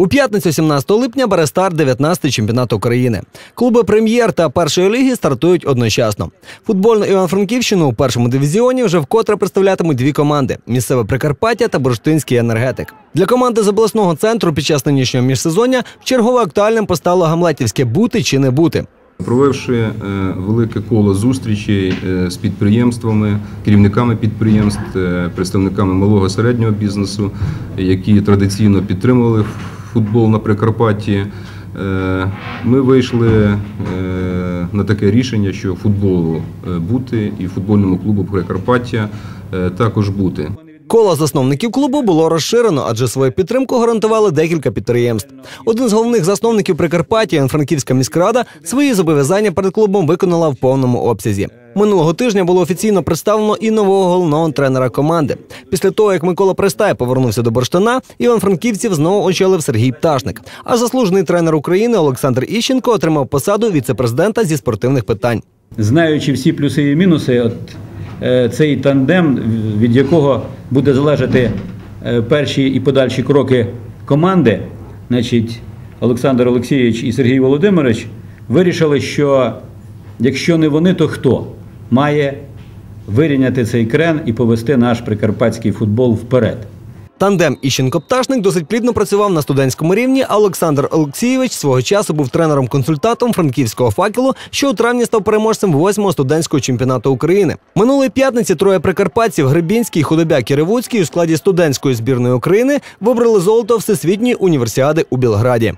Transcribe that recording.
У п'ятницю 17 липня бере старт 19-й чемпіонат України. Клуби прем'єр та першої ліги стартують одночасно. Футбольну Івано-Франківщину у першому дивізіоні вже вкотре представлятимуть дві команди: місцеве Прикарпаття та Бурштинський енергетик. Для команди з обласного центру під час нинішнього міжсезоння чергово актуальним постало гамлетівське бути чи не бути. Провівши е, велике коло зустрічей е, з підприємствами, керівниками підприємств, е, представниками малого середнього бізнесу, які традиційно підтримували футбол на Прикарпатті, е, ми вийшли е, на таке рішення, що футболу е, бути і футбольному клубу Прикарпаття також бути. Коло засновників клубу було розширено, адже свою підтримку гарантували декілька підприємств. Один з головних засновників Прикарпаття, Франківська міськрада, свої зобов'язання перед клубом виконала в повному обсязі. Минулого тижня було офіційно представлено і нового головного тренера команди. Після того, як Микола Пристай повернувся до Борштана, Іван-Франківців знову очолив Сергій Пташник. А заслужений тренер України Олександр Іщенко отримав посаду віце-президента зі спортивних питань. знаючи всі плюси і мінуси, от е, цей тандем, від якого буде залежати е, перші і подальші кроки команди, значить, Олександр Олексійович і Сергій Володимирович вирішили, що якщо не вони, то хто має вирівняти цей крен і повести наш прикарпатський футбол вперед. Тандем Іщенко-Пташник досить плідно працював на студентському рівні. а Олександр Олексійович свого часу був тренером-консультантом франківського факелу, що у травні став переможцем восьмого студентського чемпіонату України. Минулої п'ятниці троє прикарпатців Гребінський, Худобяк і Ревуцький у складі студентської збірної України вибрали золото всесвітньої універсіади у Білграді.